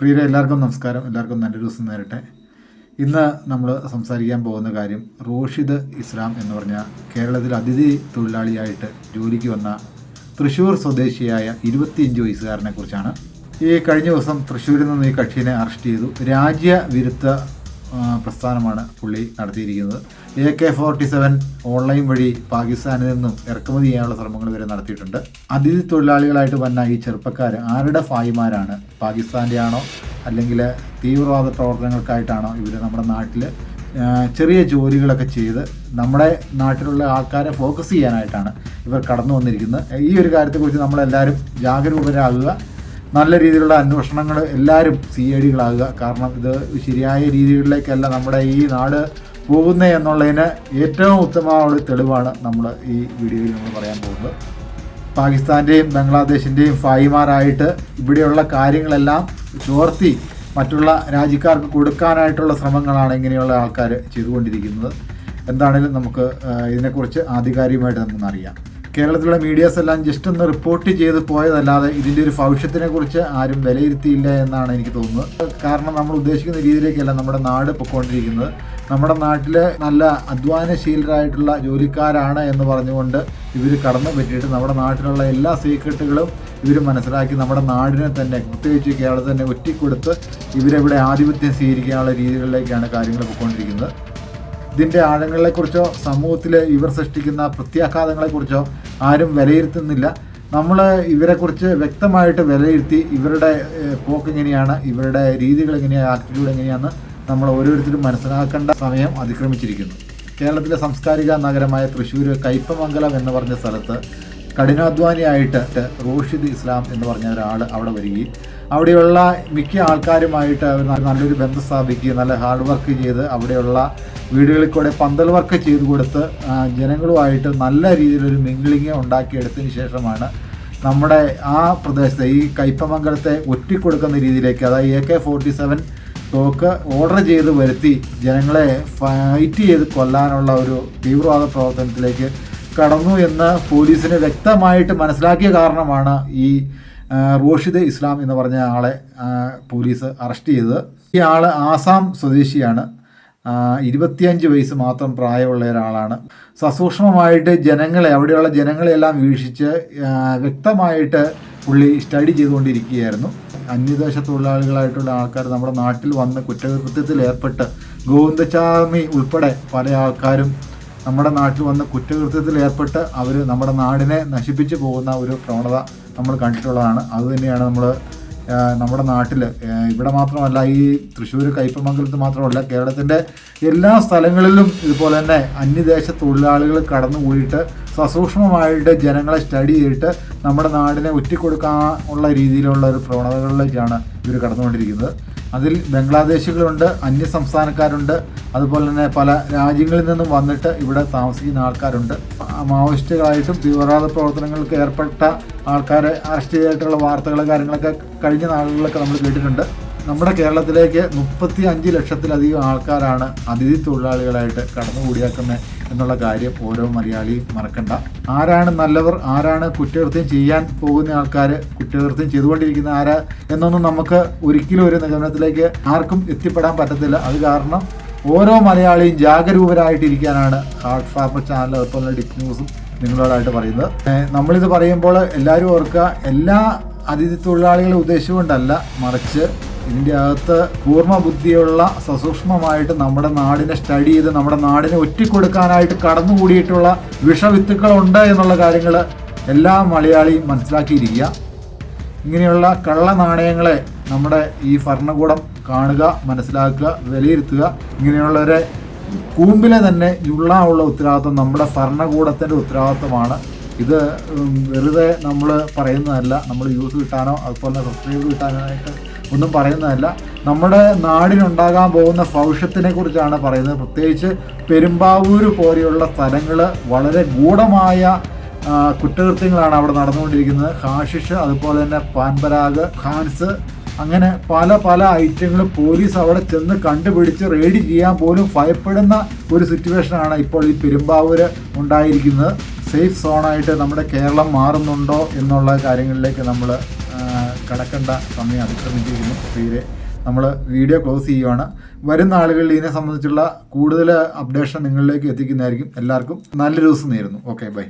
പ്രിയരെ എല്ലാവർക്കും നമസ്കാരം. എല്ലാവർക്കും നല്ല ദിവസം നേരട്ടെ. ഇന്ന് നമ്മൾ സംസാരിക്കാൻ പോകുന്ന കാര്യം റോഷിദ് ഇസ്ലാം എന്ന് പറഞ്ഞ കേരളത്തിൽ അതിഥി തൊഴിലാളിയായിട്ട് ജോലിക്ക് വന്ന തൃശ്ശൂർ സ്വദേശിയായ ഇരുപത്തിയഞ്ച് വയസ്സുകാരനെ കുറിച്ചാണ്. ഈ കഴിഞ്ഞ ദിവസം തൃശ്ശൂരിൽ നിന്ന് ഈ കക്ഷിനെ അറസ്റ്റ് ചെയ്തു. രാജ്യവിരുദ്ധ പ്രസ്ഥാനമാണ് പുള്ളി നടത്തിയിരിക്കുന്നത്. A K forty seven online വഴി പാകിസ്ഥാനിൽ നിന്നും ഇറക്കുമതി ചെയ്യാനുള്ള ശ്രമങ്ങൾ വരെ നടത്തിയിട്ടുണ്ട്. അതിഥി തൊഴിലാളികളായിട്ട് വന്ന ഈ ചെറുപ്പക്കാർ ആരുടെ ഫായിമാരാണ് പാകിസ്ഥാന്റെ ആണോ അല്ലെങ്കിൽ തീവ്രവാദ പ്രവർത്തനങ്ങൾക്കായിട്ടാണോ ഇവർ നമ്മുടെ നാട്ടിൽ ചെറിയ ജോലികളൊക്കെ ചെയ്ത് നമ്മുടെ നാട്ടിലുള്ള ആൾക്കാരെ ഫോക്കസ് ചെയ്യാനായിട്ടാണ് ഇവർ കടന്നു വന്നിരിക്കുന്നത്. ഈ ഒരു കാര്യത്തെക്കുറിച്ച് നമ്മളെല്ലാവരും ജാഗരൂകരാകുക നല്ല രീതിയിലുള്ള അന്വേഷണങ്ങൾ എല്ലാവരും സി ഐ ഡികളാകുക. കാരണം ഇത് ശരിയായ രീതികളിലേക്കല്ല നമ്മുടെ ഈ നാട് പോകുന്നത് എന്നുള്ളതിന് ഏറ്റവും ഉത്തമമായ ഒരു തെളിവാണ് നമ്മൾ ഈ വീഡിയോയിൽ നമ്മൾ പറയാൻ പോകുന്നത്. പാകിസ്ഥാന്റെയും ബംഗ്ലാദേശിന്റെയും ഫായിമാരായിട്ട് ഇവിടെയുള്ള കാര്യങ്ങളെല്ലാം ചോർത്തി മറ്റുള്ള രാജ്യക്കാർക്ക് കൊടുക്കാനായിട്ടുള്ള ശ്രമങ്ങളാണ് ഇങ്ങനെയുള്ള ആൾക്കാർ ചെയ്തുകൊണ്ടിരിക്കുന്നത്. എന്താണെങ്കിലും നമുക്ക് ഇതിനെക്കുറിച്ച് ആധികാരികമായിട്ട് നമുക്കൊന്ന് അറിയാം. കേരളത്തിലുള്ള മീഡിയാസ് എല്ലാം ജസ്റ്റ് ഒന്ന് റിപ്പോർട്ട് ചെയ്ത് പോയതല്ലാതെ ഇതിന്റെ ഒരു ഭവിഷ്യത്തിനെ കുറിച്ച് ആരും വിലയിരുത്തിയില്ല എന്നാണ് എനിക്ക് തോന്നുന്നത്. കാരണം നമ്മൾ ഉദ്ദേശിക്കുന്ന രീതിയിലേക്കല്ല നമ്മുടെ നാട് പൊയ്ക്കൊണ്ടിരിക്കുന്നത് നമ്മുടെ നാട്ടിലെ നല്ല അധ്വാനശീലരായിട്ടുള്ള ജോലിക്കാരാണ് എന്ന് പറഞ്ഞുകൊണ്ട് ഇവർ കടന്നു പറ്റിയിട്ട് നമ്മുടെ നാട്ടിലുള്ള എല്ലാ സീക്രട്ടുകളും ഇവർ മനസ്സിലാക്കി നമ്മുടെ നാടിനെ തന്നെ പ്രത്യേകിച്ച് കേരളത്തിൽ തന്നെ ഒറ്റിക്കൊടുത്ത് ഇവരെവിടെ ആധിപത്യം സ്വീകരിക്കാനുള്ള രീതികളിലേക്കാണ് കാര്യങ്ങൾ പോയിക്കൊണ്ടിരിക്കുന്നത് ഇതിന്റെ ആഴങ്ങളെക്കുറിച്ചോ സമൂഹത്തിൽ ഇവർ സൃഷ്ടിക്കുന്ന പ്രത്യാഘാതങ്ങളെക്കുറിച്ചോ ആരും വിലയിരുത്തുന്നില്ല. നമ്മൾ ഇവരെക്കുറിച്ച് വ്യക്തമായിട്ട് വിലയിരുത്തി ഇവരുടെ പോക്ക് എങ്ങനെയാണ് ഇവരുടെ രീതികൾ എങ്ങനെയാണ് ആറ്റിറ്റ്യൂഡ് എങ്ങനെയാണ് നമ്മൾ ഓരോരുത്തരും മനസ്സിലാക്കേണ്ട സമയം അതിക്രമിച്ചിരിക്കുന്നു. കേരളത്തിലെ സാംസ്കാരിക നഗരമായ തൃശ്ശൂർ കയ്പമംഗലം എന്ന് പറഞ്ഞ സ്ഥലത്ത് കഠിനാധ്വാനിയായിട്ട് റോഷിദ് ഇസ്ലാം എന്ന് പറഞ്ഞ ഒരാൾ അവിടെ വരികയും അവിടെയുള്ള മിക്ക ആൾക്കാരുമായിട്ട് നല്ലൊരു ബന്ധം സ്ഥാപിക്കുകയും നല്ല ഹാർഡ് വർക്ക് ചെയ്ത് അവിടെയുള്ള വീടുകളിൽ കൂടെ പന്തൽ വർക്ക് ചെയ്ത് കൊടുത്ത് ജനങ്ങളുമായിട്ട് നല്ല രീതിയിലൊരു മിങ്കിളിങ് ഉണ്ടാക്കിയെടുത്തതിന് ശേഷമാണ് നമ്മുടെ ആ പ്രദേശത്തെ ഈ കയ്പമംഗലത്തെ ഒറ്റിക്കൊടുക്കുന്ന രീതിയിലേക്ക് അതായത് എ കെ ഫോർട്ടി സെവൻ തോക്ക് ഓർഡർ ചെയ്ത് വരുത്തി ജനങ്ങളെ ഫൈറ്റ് ചെയ്ത് കൊല്ലാനുള്ള ഒരു തീവ്രവാദ പ്രവർത്തനത്തിലേക്ക് കടന്നു എന്ന് പോലീസിന് വ്യക്തമായിട്ട് മനസ്സിലാക്കിയ കാരണമാണ് ഈ റോഷിദ് ഇസ്ലാം എന്ന് പറഞ്ഞ ആളെ പോലീസ് അറസ്റ്റ് ചെയ്തത്. ഈ ആൾ ആസാം സ്വദേശിയാണ്. ഇരുപത്തിയഞ്ച് വയസ്സ് മാത്രം പ്രായമുള്ള ഒരാളാണ്. സസൂക്ഷ്മമായിട്ട് ജനങ്ങളെ അവിടെയുള്ള ജനങ്ങളെല്ലാം വീക്ഷിച്ച് വ്യക്തമായിട്ട് പുള്ളി സ്റ്റഡി ചെയ്തുകൊണ്ടിരിക്കുകയായിരുന്നു. അന്യദേശ തൊഴിലാളികളായിട്ടുള്ള ആൾക്കാർ നമ്മുടെ നാട്ടിൽ വന്ന് കുറ്റകൃത്യത്തിൽ ഏർപ്പെട്ട് ഗോവിന്ദചാമി ഉൾപ്പെടെ പല ആൾക്കാരും നമ്മുടെ നാട്ടിൽ വന്ന് കുറ്റകൃത്യത്തിൽ ഏർപ്പെട്ട് അവർ നമ്മുടെ നാടിനെ നശിപ്പിച്ചു പോകുന്ന ഒരു പ്രവണത നമ്മൾ കണ്ടിട്ടുള്ളതാണ്. അതുതന്നെയാണ് നമ്മൾ നമ്മുടെ നാട്ടിൽ ഇവിടെ മാത്രമല്ല ഈ തൃശ്ശൂർ കയ്പമംഗലത്ത് മാത്രമല്ല കേരളത്തിന്റെ എല്ലാ സ്ഥലങ്ങളിലും ഇതുപോലെ തന്നെ അന്യദേശ തൊഴിലാളികൾ കടന്നു പോയിട്ട് സസൂക്ഷ്മമായിട്ട് ജനങ്ങളെ സ്റ്റഡി ചെയ്തിട്ട് നമ്മുടെ നാടിനെ ഒറ്റിക്കൊടുക്കാൻ ഉള്ള രീതിയിലുള്ള ഒരു പ്രവണതകളിലേക്കാണ് ഇവർ കടന്നുകൊണ്ടിരിക്കുന്നത്. അതിൽ ബംഗ്ലാദേശികളുണ്ട് അന്യ സംസ്ഥാനക്കാരുണ്ട് അതുപോലെ തന്നെ പല രാജ്യങ്ങളിൽ നിന്നും വന്നിട്ട് ഇവിടെ താമസിക്കുന്ന ആൾക്കാരുണ്ട്. മാവോയിസ്റ്റുകളായിട്ടും തീവ്രവാദ പ്രവർത്തനങ്ങൾക്ക് ഏർപ്പെട്ട ആൾക്കാരെ അറസ്റ്റ് ചെയ്തിട്ടുള്ള വാർത്തകൾ കാര്യങ്ങളൊക്കെ കഴിഞ്ഞ നാളുകളിലൊക്കെ നമ്മൾ കേട്ടിട്ടുണ്ട്. നമ്മുടെ കേരളത്തിലേക്ക് മുപ്പത്തി അഞ്ച് ലക്ഷത്തിലധികം ആൾക്കാരാണ് അതിഥി തൊഴിലാളികളായിട്ട് കടന്നുകൂടിയാക്കുന്നത് എന്നുള്ള കാര്യം ഓരോ മലയാളിയും മറക്കണ്ട. ആരാണ് നല്ലവർ ആരാണ് കുറ്റകൃത്യം ചെയ്യാൻ പോകുന്ന ആൾക്കാർ കുറ്റകൃത്യം ചെയ്തുകൊണ്ടിരിക്കുന്ന ആരാ എന്നൊന്നും നമുക്ക് ഒരിക്കലും ഒരു നിഗമനത്തിലേക്ക് ആർക്കും എത്തിപ്പെടാൻ പറ്റത്തില്ല. അത് കാരണം ഓരോ മലയാളിയും ജാഗരൂകരായിട്ടിരിക്കാനാണ് ഹാർട്ട് ഫാർമർ ചാനൽ അതുപോലെ ഡിപ് ന്യൂസും നിങ്ങളോടായിട്ട് പറയുന്നത്. നമ്മളിത് പറയുമ്പോൾ എല്ലാവരും ഓർക്കുക എല്ലാ അതിഥി തൊഴിലാളികളെ ഉദ്ദേശിച്ചുകൊണ്ടല്ല മറിച്ച് ഇതിന്റെ അകത്ത് പൂർണ ബുദ്ധിയുള്ള സസൂക്ഷ്മമായിട്ട് നമ്മുടെ നാടിനെ സ്റ്റഡി ചെയ്ത് നമ്മുടെ നാടിനെ ഒറ്റിക്കൊടുക്കാനായിട്ട് കടന്നുകൂടിയിട്ടുള്ള വിഷവിത്തുക്കളുണ്ട് എന്നുള്ള കാര്യങ്ങൾ എല്ലാ മലയാളിയും മനസ്സിലാക്കിയിരിക്കുക. ഇങ്ങനെയുള്ള കള്ള നാണയങ്ങളെ നമ്മുടെ ഈ ഭരണകൂടം കാണുക മനസ്സിലാക്കുക വിലയിരുത്തുക. ഇങ്ങനെയുള്ളവരെ കൂമ്പിലെ തന്നെ ഞുള്ളാനുള്ള ഉത്തരവാദിത്വം നമ്മുടെ ഭരണകൂടത്തിന്റെ ഉത്തരവാദിത്വമാണ്. ഇത് വെറുതെ നമ്മൾ പറയുന്നതല്ല. നമ്മൾ യൂസ് കിട്ടാനോ അതുപോലെ സബ്സ്ക്രൈബ് കിട്ടാനായിട്ട് ഒന്നും പറയുന്നതല്ല. നമ്മുടെ നാടിനുണ്ടാകാൻ പോകുന്ന ഭവിഷ്യത്തിനെ കുറിച്ചാണ് പറയുന്നത്. പ്രത്യേകിച്ച് പെരുമ്പാവൂർ പോലെയുള്ള സ്ഥലങ്ങൾ വളരെ ഗൂഢമായ കുറ്റകൃത്യങ്ങളാണ് അവിടെ നടന്നുകൊണ്ടിരിക്കുന്നത്. ഹാഷിഷ് അതുപോലെ തന്നെ പാൻപരാഗ് ഹാൻസ് അങ്ങനെ പല പല ഐറ്റങ്ങളും പോലീസ് അവിടെ ചെന്ന് കണ്ടുപിടിച്ച് റെയ്ഡ് ചെയ്യാൻ പോലും ഭയപ്പെടുന്ന ഒരു സിറ്റുവേഷനാണ് ഇപ്പോൾ ഈ പെരുമ്പാവൂര് ഉണ്ടായിരിക്കുന്നത്. സേഫ് സോണായിട്ട് നമ്മുടെ കേരളം മാറുന്നുണ്ടോ എന്നുള്ള കാര്യങ്ങളിലേക്ക് നമ്മൾ കിടക്കേണ്ട സമയം അതിക്രമിച്ചിരിക്കുന്നു. തീരെ നമ്മൾ വീഡിയോ ക്ലോസ് ചെയ്യുവാണ്. വരുന്ന ആളുകളിൽ ഇതിനെ സംബന്ധിച്ചുള്ള കൂടുതൽ അപ്ഡേഷൻ നിങ്ങളിലേക്ക് എത്തിക്കുന്നതായിരിക്കും. എല്ലാവർക്കും നല്ലൊരു ദിവസം നേരുന്നു. Okay bye.